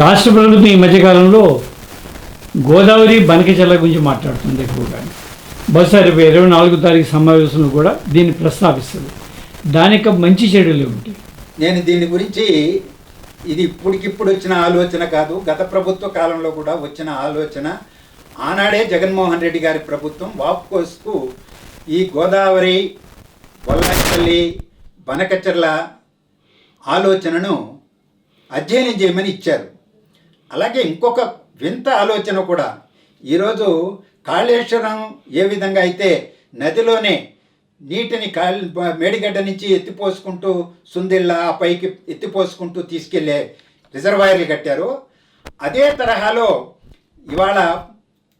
రాష్ట్ర ప్రభుత్వం ఈ మధ్యకాలంలో గోదావరి బనకచెల్ల గురించి మాట్లాడుతుంది ఎక్కువగా. బహుశా రేపు ఇరవై నాలుగో తారీఖు సమావేశంలో కూడా దీన్ని ప్రస్తావిస్తుంది. దానికి మంచి చెడులు ఏమిటి? నేను దీని గురించి ఇది ఇప్పటికిప్పుడు వచ్చిన ఆలోచన కాదు. గత ప్రభుత్వ కాలంలో కూడా వచ్చిన ఆలోచన. ఆనాడే జగన్మోహన్ రెడ్డి గారి ప్రభుత్వం వాప్కోస్కు ఈ గోదావరి వల్లాపల్లి బనకచర్ల ఆలోచనను అధ్యయనం చేయమని ఇచ్చారు. అలాగే ఇంకొక వింత ఆలోచన కూడా. ఈరోజు కాళేశ్వరం ఏ విధంగా అయితే నదిలోనే నీటిని కాళ మేడిగడ్డ నుంచి ఎత్తిపోసుకుంటూ సుందిల్లా ఆ పైకి ఎత్తిపోసుకుంటూ తీసుకెళ్ళే రిజర్వాయర్లు కట్టారు. అదే తరహాలో ఇవాళ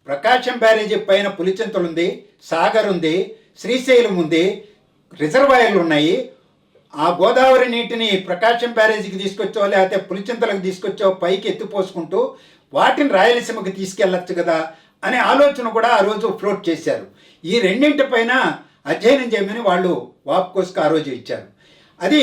ప్రకాశం బ్యారేజీ పైన పులిచింతలు ఉంది సాగర్ ఉంది శ్రీశైలం ఉంది రిజర్వాయర్లు ఉన్నాయి. ఆ గోదావరి నీటిని ప్రకాశం బ్యారేజీకి తీసుకొచ్చో లేకపోతే పులిచింతలకు తీసుకొచ్చో పైకి ఎత్తిపోసుకుంటూ వాటిని రాయలసీమకి తీసుకెళ్ళచ్చు కదా అనే ఆలోచన కూడా ఆ రోజు ఫ్లోట్ చేశారు. ఈ రెండింటిపైన అధ్యయనం చేయమని వాళ్ళు వాప్కోస్కి ఆ రోజు ఇచ్చారు. అది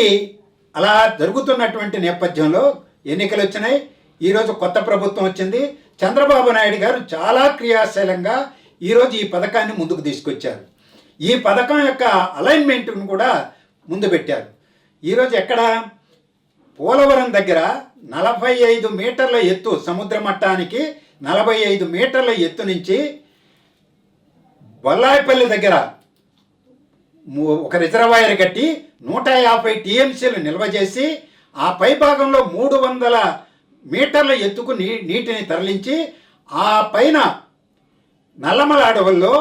అలా జరుగుతున్నటువంటి నేపథ్యంలో ఎన్నికలు వచ్చినాయి. ఈరోజు కొత్త ప్రభుత్వం వచ్చింది. చంద్రబాబు నాయుడు గారు చాలా క్రియాశీలంగా ఈరోజు ఈ పథకాన్ని ముందుకు తీసుకొచ్చారు. ఈ పథకం యొక్క అలైన్మెంట్ను కూడా ముందు పెట్టారు. ఈరోజు ఎక్కడ? పోలవరం దగ్గర నలభై ఐదు మీటర్ల ఎత్తు సముద్ర మట్టానికి నలభై ఐదు మీటర్ల ఎత్తు నుంచి బొల్లాయిపల్లి దగ్గర ఒక రిజర్వాయర్ కట్టి నూట యాభై టీఎంసీలు నిల్వ చేసి ఆ పై భాగంలో మూడు వందల మీటర్ల ఎత్తుకు నీ నీటిని తరలించి ఆ పైన నల్లమల అడవుల్లో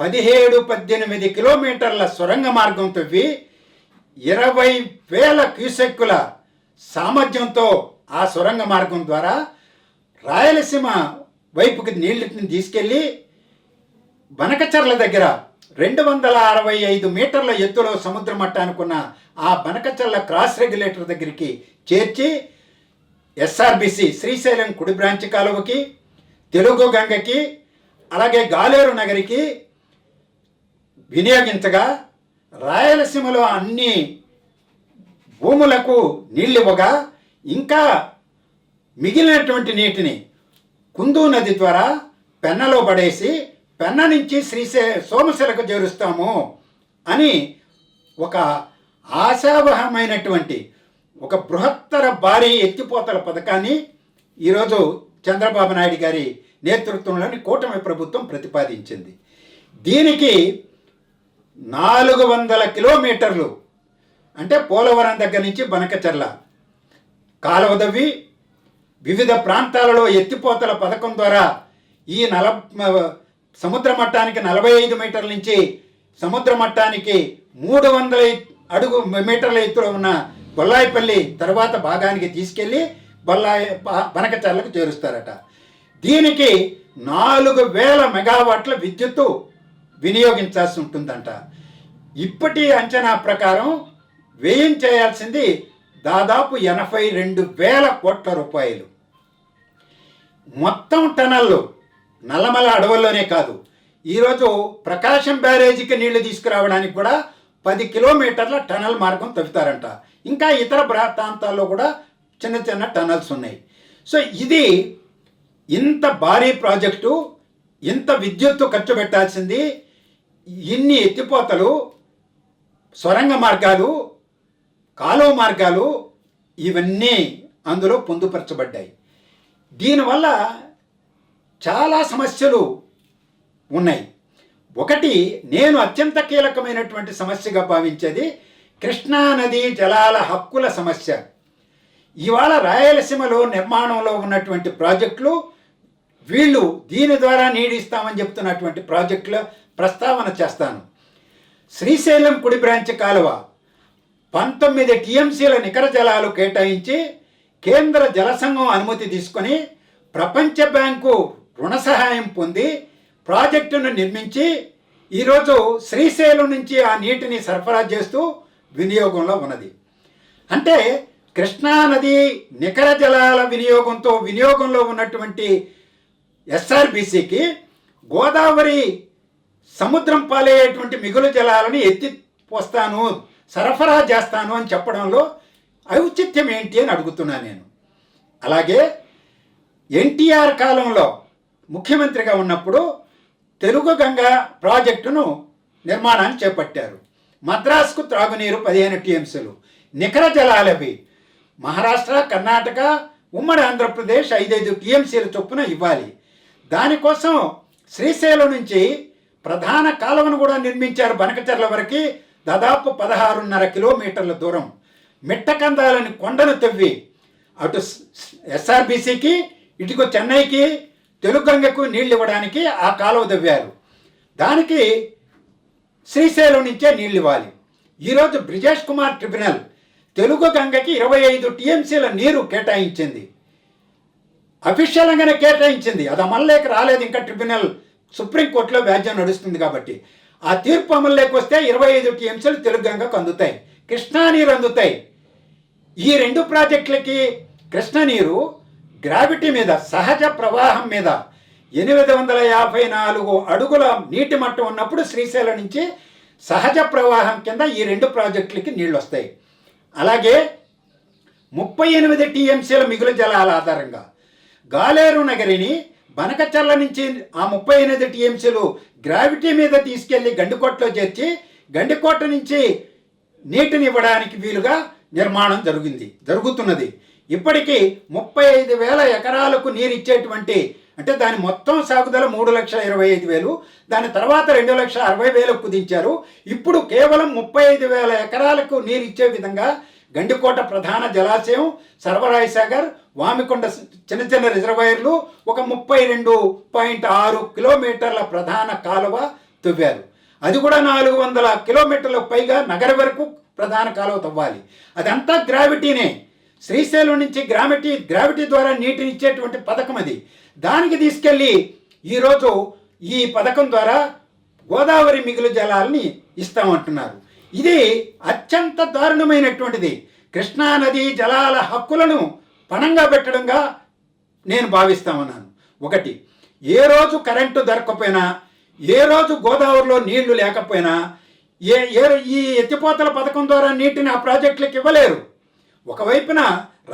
పదిహేడు పద్దెనిమిది కిలోమీటర్ల సొరంగ మార్గం తవ్వి ఇరవై వేల క్యూసెక్కుల సామర్థ్యంతో ఆ సొరంగ మార్గం ద్వారా రాయలసీమ వైపుకి నీళ్ళని తీసుకెళ్ళి బనకచర్ల దగ్గర రెండు వందల అరవై ఐదు మీటర్ల ఎత్తులో సముద్ర మట్టానుకున్న ఆ బనకచర్ల క్రాస్ రెగ్యులేటర్ దగ్గరికి చేర్చి ఎస్ఆర్బిసి శ్రీశైలం కుడి బ్రాంచ్ కాలువకి తెలుగు గంగకి అలాగే గాలేరు నగరికి వినియోగించగా రాయలసీమలో అన్ని భూములకు నీళ్ళివ్వగా ఇంకా మిగిలినటువంటి నీటిని కుందు నది ద్వారా పెన్నలో పడేసి పెన్న నుంచి శ్రీశై సోమశిలకు చేరుస్తాము అని ఒక ఆశావహమైనటువంటి ఒక బృహత్తర భారీ ఎత్తిపోతల పథకాన్ని ఈరోజు చంద్రబాబు నాయుడు గారి నేతృత్వంలోని కూటమి ప్రభుత్వం ప్రతిపాదించింది. దీనికి నాలుగు వందల కిలోమీటర్లు. అంటే పోలవరం దగ్గర నుంచి బనకచర్ల. కాలువ దవ్వి వివిధ ప్రాంతాలలో ఎత్తిపోతల పథకం ద్వారా ఈ నల సముద్ర మట్టానికి నలభై ఐదు మీటర్ల నుంచి సముద్ర మట్టానికి మూడు వందల అడుగు మీటర్ల ఎత్తులో ఉన్న బొల్లాయిపల్లి తర్వాత భాగానికి తీసుకెళ్ళి బొల్లాయి బనకచర్లకు చేరుస్తారట. దీనికి నాలుగు వేల మెగావాట్ల విద్యుత్తు వినియోగించాల్సి ఉంటుందంట. ఇప్పటి అంచనా ప్రకారం వ్యయం చేయాల్సింది దాదాపు ఎనభై రెండు వేల కోట్ల రూపాయలు. మొత్తం టనల్లు నల్లమల అడవుల్లోనే కాదు. ఈరోజు ప్రకాశం బ్యారేజీకి నీళ్ళు తీసుకురావడానికి కూడా పది కిలోమీటర్ల టనల్ మార్గం తవ్వుతారంట. ఇంకా ఇతర ప్రా- ప్రాంతాల్లో కూడా చిన్న చిన్న టనల్స్ ఉన్నాయి. సో ఇది ఇంత భారీ ప్రాజెక్టు ఇంత విద్యుత్తు ఖర్చు పెట్టాల్సింది ఇన్ని ఎత్తిపోతలు? సొరంగ మార్గాలు కాలువ మార్గాలు ఇవన్నీ అందులో పొందుపరచబడ్డాయి. దీనివల్ల చాలా సమస్యలు ఉన్నాయి. ఒకటి నేను అత్యంత కీలకమైనటువంటి సమస్యగా భావించేది కృష్ణా నది జలాల హక్కుల సమస్య. ఇవాళ రాయలసీమలో నిర్మాణంలో ఉన్నటువంటి ప్రాజెక్టులు వీళ్ళు దీని ద్వారా నీడిస్తామని చెప్తున్నటువంటి ప్రాజెక్టుల ప్రస్తావన చేస్తాను. శ్రీశైలం కుడి బ్రాంచ్ కాలువ పంతొమ్మిది టీఎంసీల నికర జలాలు కేటాయించి కేంద్ర జలసంఘం అనుమతి తీసుకొని ప్రపంచ బ్యాంకు రుణ సహాయం పొంది ప్రాజెక్టును నిర్మించి ఈరోజు శ్రీశైలం నుంచి ఆ నీటిని సరఫరా చేస్తూ వినియోగంలో ఉన్నది. అంటే కృష్ణా నది నికర జలాల వినియోగంతో వినియోగంలో ఉన్నటువంటి ఎస్ఆర్బిసికి గోదావరి సముద్రం పాలయ్యేటువంటి మిగులు జలాలను ఎత్తి పోస్తాను సరఫరా చేస్తాను అని చెప్పడంలో ఔచిత్యం ఏంటి అని అడుగుతున్నా నేను. అలాగే ఎన్టీఆర్ కాలంలో ముఖ్యమంత్రిగా ఉన్నప్పుడు తెలుగు గంగ ప్రాజెక్టును నిర్మాణాన్ని చేపట్టారు. మద్రాసుకు త్రాగునీరు పదిహేను టీఎంసీలు. నికర జలాలవి మహారాష్ట్ర కర్ణాటక ఉమ్మడి ఆంధ్రప్రదేశ్ ఐదైదు టీఎంసీల చొప్పున ఇవ్వాలి. దానికోసం శ్రీశైలం నుంచి ప్రధాన కాలువను కూడా నిర్మించారు బనకచర్ల వరకు దాదాపు పదహారున్నర కిలోమీటర్ల దూరం. మిట్టకందాలని కొండను తవ్వి అటు ఎస్ఆర్బీసీకి ఇటుకు చెన్నైకి తెలుగంగకు నీళ్ళు ఇవ్వడానికి ఆ కాలువ తవ్వారు. దానికి శ్రీశైలం నుంచే నీళ్ళు ఇవ్వాలి ఈరోజు బ్రిజేష్ కుమార్ ట్రిబ్యునల్ తెలుగు గంగకి ఇరవై ఐదు టీఎంసీల నీరు కేటాయించింది. అఫీషియల్గానే కేటాయించింది. అది అమల్లోకి రాలేదు ఇంకా ట్రిబ్యునల్. సుప్రీంకోర్టులో వ్యాజ్యం నడుస్తుంది కాబట్టి. ఆ తీర్పు అమల్లోకి వస్తే ఇరవై ఐదు టీఎంసీలు తెలుగు గంగకు అందుతాయి. కృష్ణా నీరు అందుతాయి. ఈ రెండు ప్రాజెక్టులకి కృష్ణనీరు గ్రావిటీ మీద సహజ ప్రవాహం మీద ఎనిమిది వందల యాభై నాలుగు అడుగుల నీటి మట్టం ఉన్నప్పుడు శ్రీశైలం నుంచి సహజ ప్రవాహం కింద ఈ రెండు ప్రాజెక్టులకి నీళ్ళు వస్తాయి. అలాగే ముప్పై ఎనిమిది టీఎంసీల మిగులు జలాల ఆధారంగా గాలేరు నగరిని బనకచర్ల నుంచి ఆ ముప్పై ఎనిమిది టీఎంసీలు గ్రావిటీ మీద తీసుకెళ్ళి గండికోటలో చేర్చి గండికోట నుంచి నీటిని ఇవ్వడానికి వీలుగా నిర్మాణం జరిగింది జరుగుతున్నది. ఇప్పటికీ ముప్పై ఐదు వేల ఎకరాలకు నీరు ఇచ్చేటువంటి అంటే దాని మొత్తం సాగుదల మూడు లక్షల ఇరవై ఐదు వేలు దాని తర్వాత రెండు లక్షల అరవై వేలకు కుదించారు. ఇప్పుడు కేవలం ముప్పై ఐదు వేల ఎకరాలకు నీరు ఇచ్చే విధంగా గండికోట ప్రధాన జలాశయం సర్వరాయ సాగర్ వామికొండ చిన్న చిన్న రిజర్వాయర్లు ఒక ముప్పై రెండు పాయింట్ ఆరు కిలోమీటర్ల ప్రధాన కాలువ తవ్వారు. అది కూడా నాలుగు వందల కిలోమీటర్ల పైగా నగర వరకు ప్రధాన కాలువ తవ్వాలి. అదంతా గ్రావిటీనే. శ్రీశైలం నుంచి గ్రావిటీ గ్రావిటీ ద్వారా నీటిని ఇచ్చేటువంటి పథకం అది. దానికి తీసుకెళ్ళి ఈరోజు ఈ పథకం ద్వారా గోదావరి మిగులు జలాలని ఇస్తామంటున్నారు. ఇది అత్యంత దారుణమైనటువంటిది. కృష్ణానది జలాల హక్కులను పణంగా పెట్టడంగా నేను భావిస్తామన్నాను. ఒకటి ఏ రోజు కరెంటు దొరకపోయినా ఏ రోజు గోదావరిలో నీళ్ళు లేకపోయినా ఏ ఏ ఈ ఎత్తిపోతల పథకం ద్వారా నీటిని ఆ ప్రాజెక్టులకు ఇవ్వలేరు. ఒకవైపున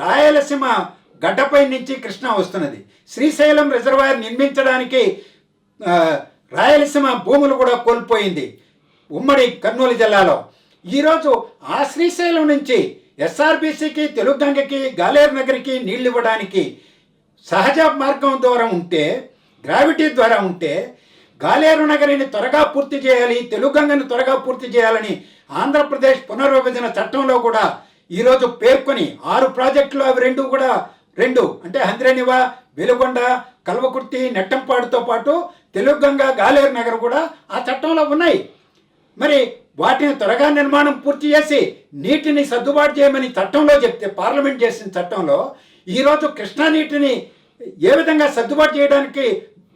రాయలసీమ గడ్డపై నుంచి కృష్ణ వస్తున్నది. శ్రీశైలం రిజర్వాయర్ నిర్మించడానికి రాయలసీమ భూములు కూడా కోల్పోయింది. ఉమ్మడి కర్నూలు జిల్లాలో. ఈరోజు ఆ శ్రీశైలం నుంచి ఎస్ఆర్బీసీకి తెలుగంగకి గాలేరు నగరికి నీళ్ళు ఇవ్వడానికి సహజ మార్గం ద్వారా ఉంటే గ్రావిటీ ద్వారా ఉంటే గాలేరు నగరిని త్వరగా పూర్తి చేయాలి తెలుగుగంగను త్వరగా పూర్తి చేయాలని ఆంధ్రప్రదేశ్ పునర్విభజన చట్టంలో కూడా ఈరోజు పేర్కొని ఆరు ప్రాజెక్టులు అవి రెండు కూడా రెండు. అంటే హంద్రేనివా వెలుగొండ కల్వకుర్తి నెట్టంపాడుతో పాటు తెలుగుగంగ గాలేరు నగర్ కూడా ఆ చట్టంలో ఉన్నాయి. మరి వాటిని త్వరగా నిర్మాణం పూర్తి చేసి నీటిని సర్దుబాటు చేయమని చట్టంలో చెప్తే పార్లమెంట్ చేసిన చట్టంలో ఈరోజు కృష్ణా నీటిని ఏ విధంగా సర్దుబాటు చేయడానికి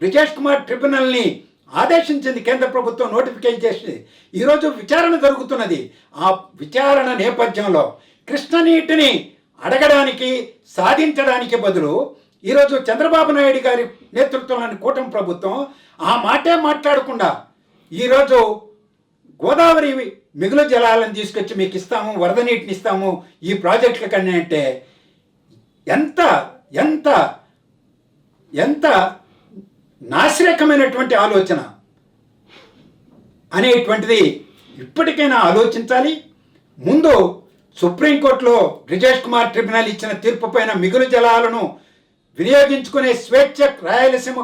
బ్రిజేష్ కుమార్ ట్రిబ్యునల్ని ఆదేశించింది కేంద్ర ప్రభుత్వం నోటిఫికేషన్ చేసింది. ఈరోజు విచారణ జరుగుతున్నది. ఆ విచారణ నేపథ్యంలో కృష్ణ నీటిని అడగడానికి సాధించడానికి బదులు ఈరోజు చంద్రబాబు నాయుడు గారి నేతృత్వంలోని కూటమి ప్రభుత్వం ఆ మాటే మాట్లాడకుండా ఈరోజు గోదావరి మిగులు జలాలను తీసుకొచ్చి మీకు ఇస్తాము వరద నీటిని ఇస్తాము ఈ ప్రాజెక్టుల కన్నా అంటే ఎంత ఎంత ఎంత నాశరకమైనటువంటి ఆలోచన అనేటువంటిది ఇప్పటికైనా ఆలోచించాలి. ముందు సుప్రీంకోర్టులో బ్రిజేష్ కుమార్ ట్రిబ్యునల్ ఇచ్చిన తీర్పు పైన మిగులు జలాలను వినియోగించుకునే స్వేచ్ఛ రాయలసీమ